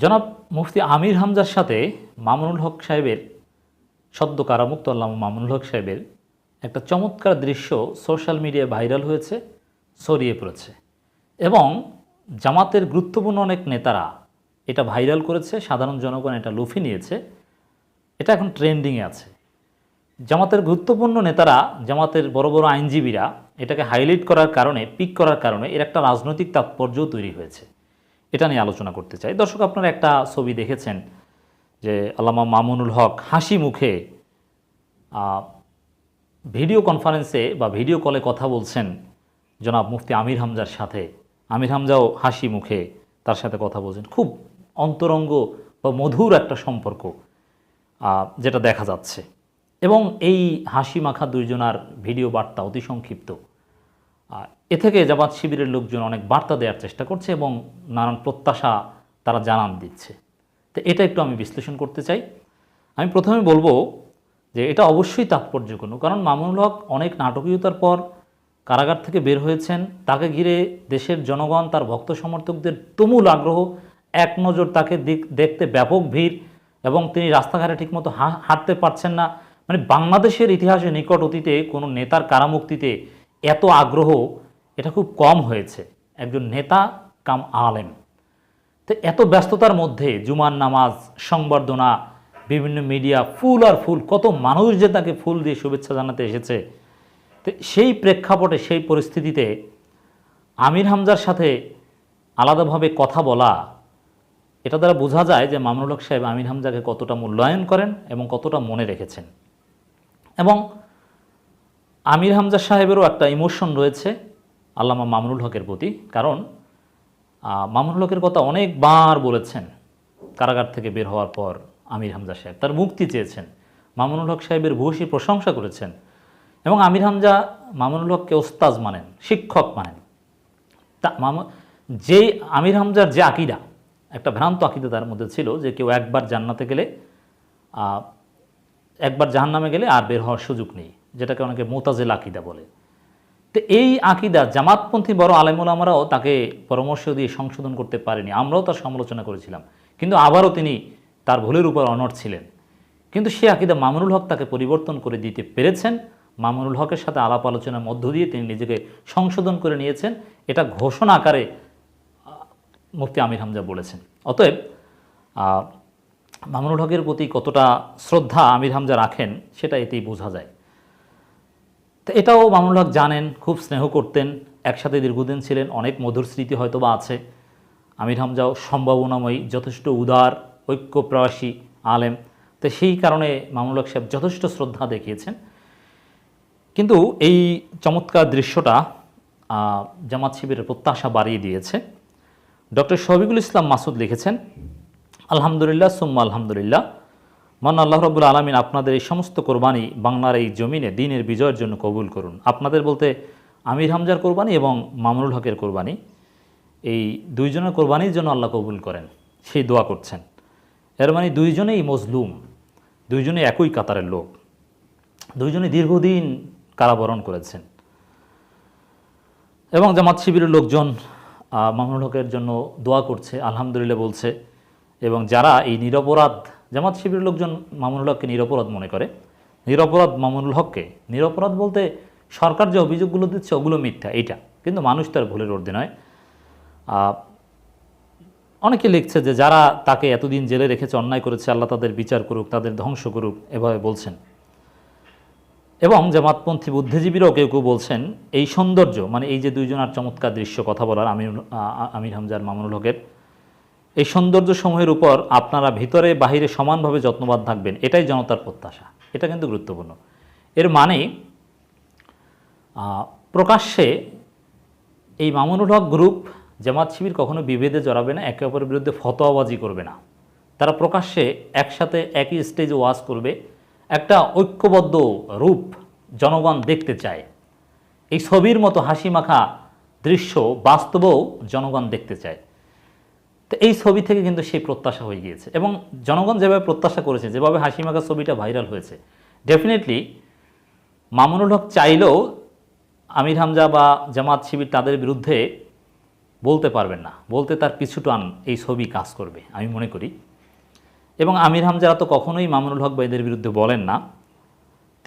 জনাব মুফতি আমির হামজার সাথে মামুনুল হক সাহেবের সদ্য কারামুক্ত আল্লাহ মামুনুল হক সাহেবের একটা চমৎকার দৃশ্য সোশ্যাল মিডিয়ায় ভাইরাল হয়েছে, ছড়িয়ে পড়েছে এবং জামাতের গুরুত্বপূর্ণ অনেক নেতারা এটা ভাইরাল করেছে, সাধারণ জনগণ এটা লুফে নিয়েছে, এটা এখন ট্রেন্ডিংয়ে আছে। জামাতের গুরুত্বপূর্ণ নেতারা, জামাতের বড় বড় আইনজীবীরা এটাকে হাইলাইট করার কারণে, পিক করার কারণে এর একটা রাজনৈতিক তাৎপর্যও তৈরি হয়েছে। এটা নিয়ে আলোচনা করতে চাই। দর্শক, আপনারা একটা ছবি দেখেছেন যে আল্লামা মামুনুল হক হাসি মুখে ভিডিও কনফারেন্সে বা ভিডিও কলে কথা বলছেন জনাব মুফতি আমির হামজার সাথে। আমির হামজাও হাসি মুখে তার সাথে কথা বলছেন। খুব অন্তরঙ্গ বা মধুর একটা সম্পর্ক যেটা দেখা যাচ্ছে। এবং এই হাসি মাখা দুইজনার ভিডিও বার্তা অতি সংক্ষিপ্ত। এ থেকে জামাত শিবিরের লোকজন অনেক বার্তা দেওয়ার চেষ্টা করছে এবং নানান প্রত্যাশা তারা জানান দিচ্ছে। তো এটা একটু আমি বিশ্লেষণ করতে চাই। আমি প্রথমে বলব যে এটা অবশ্যই তাৎপর্যপূর্ণ, কারণ মামুনুল হক অনেক নাটকীয়তার পর কারাগার থেকে বের হয়েছেন। তাকে ঘিরে দেশের জনগণ, তার ভক্ত সমর্থকদের তুমুল আগ্রহ, এক নজর তাকে দেখতে ব্যাপক ভিড় এবং তিনি রাস্তাঘাটে ঠিকমতো হাঁটতে পারছেন না। মানে বাংলাদেশের ইতিহাসে নিকট অতীতে কোনো নেতার কারামুক্তিতে এত আগ্রহ, এটা খুব কম হয়েছে। একজন নেতা কাম আলেম। তো এত ব্যস্ততার মধ্যে জুমার নামাজ, সংবর্ধনা, বিভিন্ন মিডিয়া, ফুল আর ফুল, কত মানুষ যে তাকে ফুল দিয়ে শুভেচ্ছা জানাতে এসেছে। তো সেই প্রেক্ষাপটে, সেই পরিস্থিতিতে আমির হামজার সাথে আলাদাভাবে কথা বলা, এটা দ্বারা বোঝা যায় যে মামুনুল হক সাহেব আমির হামজাকে কতটা মূল্যায়ন করেন এবং কতটা মনে রেখেছেন। এবং আমির হামজা সাহেবেরও একটা ইমোশন রয়েছে আল্লামা মামুনুল হকের প্রতি। কারণ মামুনুল হকের কথা অনেকবার বলেছেন কারাগার থেকে বের হওয়ার পর আমির হামজা সাহেব। তার মুক্তি চেয়েছেন। মামুনুল হক সাহেবের ভূয়সী প্রশংসা করেছেন। এবং আমির হামজা মামুনুল হককে ওস্তাজ মানেন, শিক্ষক মানেন। তা মামু, যে আমির হামজার যে আকিদা, একটা ভ্রান্ত আকিদা তার মধ্যে ছিল যে কেউ একবার জান্নাতে গেলে একবার জাহান্নামে গেলে আর বের হওয়ার সুযোগ নেই। যেটাকে অনেকে মোতাজেল আকিদা বলে। তো এই আকিদা জামাতপন্থী বড় আলেমুল আমরাও তাকে পরামর্শ দিয়ে সংশোধন করতে পারেনি। আমরাও তার সমালোচনা করেছিলাম। কিন্তু আবারও তিনি তার ভুলের উপর অনড় ছিলেন। কিন্তু সে আকিদা মামুনুল হক তাকে পরিবর্তন করে দিতে পেরেছেন। মামুনুল হকের সাথে আলাপ আলোচনার মধ্য দিয়ে তিনি নিজেকে সংশোধন করে নিয়েছেন। এটা ঘোষণা আকারে মুফতি আমির হামজা বলেছেন। অতএব মামুনুল হকের প্রতি কতটা শ্রদ্ধা আমির হামজা রাখেন, সেটা এতেই বোঝা যায়। তো এটাও মামুনুল হক জানেন, খুব স্নেহ করতেন, একসাথে দীর্ঘদিন ছিলেন, অনেক মধুর স্মৃতি হয়তো বা আছে। আমির হামজাও সম্ভাবনাময়ী যথেষ্ট উদার, ঐক্যপ্রবাসী আলেম। তো সেই কারণে মামুনুল হক সাহেব যথেষ্ট শ্রদ্ধা দেখিয়েছেন। কিন্তু এই চমৎকার দৃশ্যটা জামাত শিবিরের প্রত্যাশা বাড়িয়ে দিয়েছে। ডক্টর শহবিকুল ইসলাম মাসুদ লিখেছেন, আলহামদুলিল্লাহ, সুম্মা আলহামদুলিল্লাহ। মান আল্লাহ রবুল আলমিন আপনাদের এই সমস্ত কোরবানি বাংলার এই জমিনে দিনের বিজয়ের জন্য কবুল করুন। আপনাদের বলতে আমির হামজার কোরবানি এবং মামুনুল হকের কোরবানি। এই দুইজনের কোরবানির জন্য আল্লাহ কবুল করেন, সেই দোয়া করছেন। এর মানে দুইজনেই মজলুম দুইজনে একই কাতারের লোক দুইজনে দীর্ঘদিন কারাবরণ করেছেন। এবং জামাত শিবিরের লোকজন মামুনুল হকের জন্য দোয়া করছে, আলহামদুলিল্লাহ বলছে, এবং যারা এই নিরপরাধ জামাত শিবিরের লোকজন মামুনুল হককে নিরপরাধ মনে করে। নিরপরাধ মামুনুল হককে নিরপরাধ বলতে সরকার যে অভিযোগগুলো দিচ্ছে ওগুলো মিথ্যা, এইটা। কিন্তু মানুষ তার ভুলের ঊর্ধ্বে নয়। অনেকে লিখছে যে যারা তাকে এতদিন জেলে রেখেছে, অন্যায় করেছে, আল্লাহ তাদের বিচার করুক, তাদের ধ্বংস করুক, এভাবে বলছেন। এবং জামাতপন্থী বুদ্ধিজীবীরাও কেউ কেউ বলছেন, এই সৌন্দর্য মানে এই যে দুইজনার চমৎকার দৃশ্য, কথা বলার আমির আমির হামজার মামুনুল হকের এই সৌন্দর্য সমূহের উপর আপনারা ভিতরে বাহিরে সমানভাবে যত্নবান থাকবেন, এটাই জনতার প্রত্যাশা। এটা কিন্তু গুরুত্বপূর্ণ। এর মানে প্রকাশ্যে এই মামুনুল হক গ্রুপ, জামাত শিবির কখনো বিভেদে জড়াবে না, একে অপরের বিরুদ্ধে ফতোয়াবাজি করবে না। তারা প্রকাশ্যে একসাথে একই স্টেজে ওয়াজ করবে। একটা ঐক্যবদ্ধ রূপ জনগণ দেখতে চায়। এই ছবির মতো হাসি মাখা দৃশ্য বাস্তবেও জনগণ দেখতে চায়। তো এই ছবি থেকে কিন্তু সেই প্রত্যাশা হয়ে গিয়েছে। এবং জনগণ যেভাবে প্রত্যাশা করেছে, যেভাবে হাসি মাখা ছবিটা ভাইরাল হয়েছে ডেফিনেটলি মামুনুল হক চাইলেও আমির হামজা বা জামাত শিবির তাদের বিরুদ্ধে বলতে পারবেন না। বলতে তার পিছু টান এই ছবি কাজ করবে, আমি মনে করি। এবং আমির হামজারা তো কখনোই মামুনুল হক বা এদের বিরুদ্ধে বলেন না।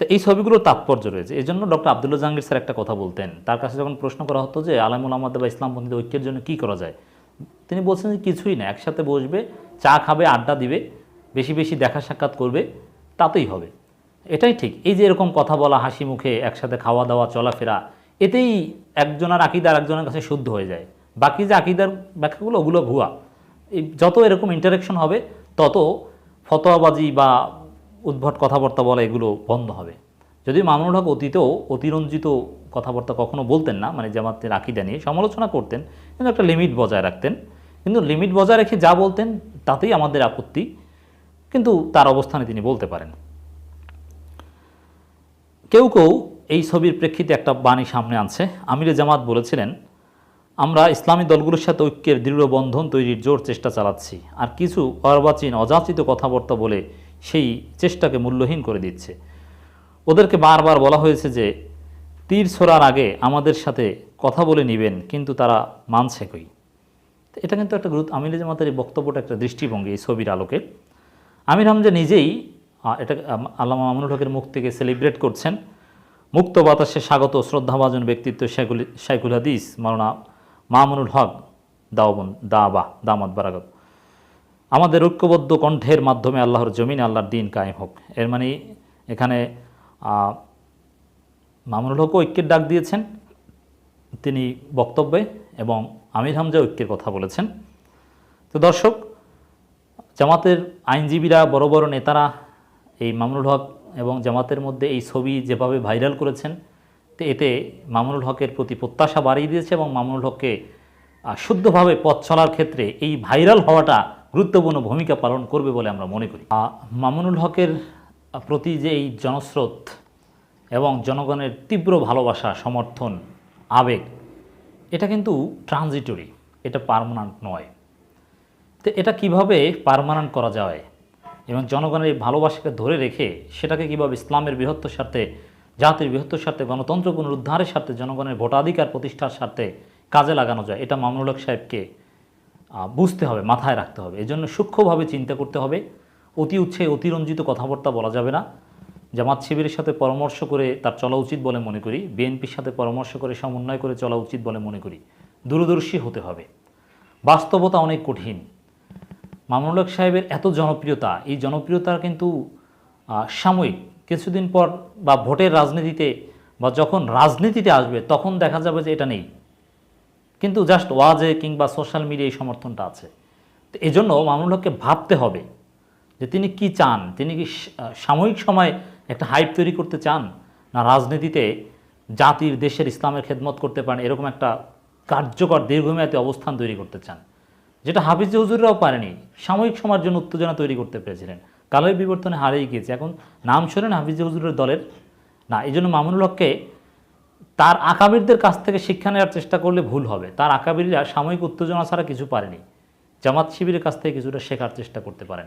তো এই ছবিগুলোর তাৎপর্য রয়েছে। এই জন্য ডক্টর আবদুল্লাহ জাহাঙ্গীর স্যার একটা কথা বলতেন। তার কাছে যখন প্রশ্ন করা হতো যে আলামুল আহমদ বা ইসলামপন্থীদের ঐক্যের জন্য কী করা যায় তিনি বলছেন যে কিছুই না, একসাথে বসবে, চা খাবে, আড্ডা দিবে, বেশি বেশি দেখা সাক্ষাৎ করবে, তাতেই হবে। এটাই ঠিক। এই যে এরকম কথা বলা, হাসি মুখে একসাথে খাওয়া দাওয়া, চলাফেরা, এতেই একজনের আকিদার একজনের কাছে শুদ্ধ হয়ে যায়। বাকি যে আকিদার ব্যাখ্যাগুলো, ওগুলো ভুয়া। এই যত এরকম ইন্টারাকশন হবে, তত ফতোয়াবাজি বা উদ্ভট কথাবার্তা বলা এগুলো বন্ধ হবে। যদি মামুনুল হক অতীতেও অতিরঞ্জিত কথাবার্তা কখনো বলতেন না মানে জামাতের আকিদা নিয়ে। সমালোচনা করতেন, কিন্তু একটা লিমিট বজায় রাখতেন। কিন্তু লিমিট বজায় রেখে যা বলতেন, তাতেই আমাদের আপত্তি, কিন্তু তার অবস্থানে তিনি বলতে পারেন। কেউ কেউ এই ছবির প্রেক্ষিতে একটা বাণী সামনে আনছে। আমিরে জামাত বলেছিলেন, আমরা ইসলামী দলগুলোর সাথে ঐক্যের দৃঢ় বন্ধন তৈরির জোর চেষ্টা চালাচ্ছি, আর কিছু অর্বাচীন, অযাচিত কথাবার্তা বলে সেই চেষ্টাকে মূল্যহীন করে দিচ্ছে। ওদেরকে বারবার বলা হয়েছে যে, তীর ছোড়ার আগে আমাদের সাথে কথা বলে নেবেন, কিন্তু তারা মানছে কই? এটা কিন্তু একটা গুরুত্ব, আমির জামাতের এই বক্তব্যটা একটা দৃষ্টিভঙ্গি এই ছবির আলোকে। আমির হামজা নিজেই এটা আল্লামা মামুনুল হকের মুখ থেকে সেলিব্রেট করছেন। মুক্ত বাতাসে স্বাগত, শ্রদ্ধাভাজন ব্যক্তিত্ব শেখুল শাইকুল হাদিস, মাওলানা মামুনুল হক, দাওবন, দাবা, দামাত বারাগত আমাদের ঐক্যবদ্ধ কণ্ঠের মাধ্যমে আল্লাহর জমিন আল্লাহর দিন কায়েম হোক। এর মানে এখানে মামুনুল হকও ঐক্যের ডাক দিয়েছেন। তিনি বক্তব্যে এবং আমির হামজা ঐক্যের কথা বলেছেন। তো দর্শক, জামাতের আইনজীবীরা, বড় বড় নেতারা এই মামুনুল হক এবং জামাতের মধ্যে এই ছবি যেভাবে ভাইরাল করেছেন, তো এতে মামুনুল হকের প্রতি প্রত্যাশা বাড়িয়ে দিয়েছে এবং মামুনুল হককে শুদ্ধভাবে পথ চলার ক্ষেত্রে এই ভাইরাল হওয়াটা গুরুত্বপূর্ণ ভূমিকা পালন করবে বলে আমরা মনে করি। মামুনুল হকের প্রতি যে এই জনস্রোত এবং জনগণের তীব্র ভালোবাসা, সমর্থন, আবেগ, এটা কিন্তু ট্রানজিটরি এটা পার্মানেন্ট নয়। তো এটা কীভাবে পার্মানেন্ট করা যায় এবং জনগণের এই ভালোবাসাকে ধরে রেখে সেটাকে কীভাবে ইসলামের বৃহত্তর স্বার্থে, জাতির বৃহত্তর স্বার্থে গণতন্ত্র পুনরুদ্ধারের স্বার্থে, জনগণের ভোটাধিকার প্রতিষ্ঠার স্বার্থে কাজে লাগানো যায়, এটা মামুনুল সাহেবকে বুঝতে হবে, মাথায় রাখতে হবে। এজন্য সূক্ষ্মভাবে চিন্তা করতে হবে। অতি উচ্ছে অতিরঞ্জিত কথাবার্তা বলা যাবে না। জামাত শিবিরের সাথে পরামর্শ করে তার চলা উচিত বলে মনে করি। বিএনপির সাথে পরামর্শ করে সমন্বয় করে চলা উচিত বলে মনে করি। দূরদর্শী হতে হবে। বাস্তবতা অনেক কঠিন। মামুনুল সাহেবের এত জনপ্রিয়তা, এই জনপ্রিয়তা কিন্তু সাময়িক কিছুদিন পর বা ভোটের রাজনীতিতে বা যখন রাজনীতিতে আসবে, তখন দেখা যাবে যে এটা নেই। কিন্তু জাস্ট ওয়াজে কিংবা সোশ্যাল মিডিয়ায় সমর্থনটা আছে। তো এজন্য মামুনুল ভাবতে হবে। যে তিনি কি চান? তিনি কি সাময়িক সময় একটা হাইপ তৈরি করতে চান? না রাজনীতিতে জাতির, দেশের ইসলামের খেদমত করতে পারেন, এরকম একটা কার্যকর দীর্ঘমেয়াদী অবস্থান তৈরি করতে চান? যেটা হাফিজ হুজুররাও পারেনি। সাময়িক সময়ের জন্য উত্তেজনা তৈরি করতে পেরেছিলেন। কালের বিবর্তনে হারিয়ে গিয়েছে। এখন নাম শোনেন হাফিজ হুজুরের দলের? না এই জন্য মামুনুল হককে তার আকাবিরদের কাছ থেকে শিক্ষা নেওয়ার চেষ্টা করলে ভুল হবে। তার আকাবিররা সাময়িক উত্তেজনা ছাড়া কিছু পারেনি। জামাত শিবিরের কাছ থেকে কিছুটা শেখার চেষ্টা করতে পারেন।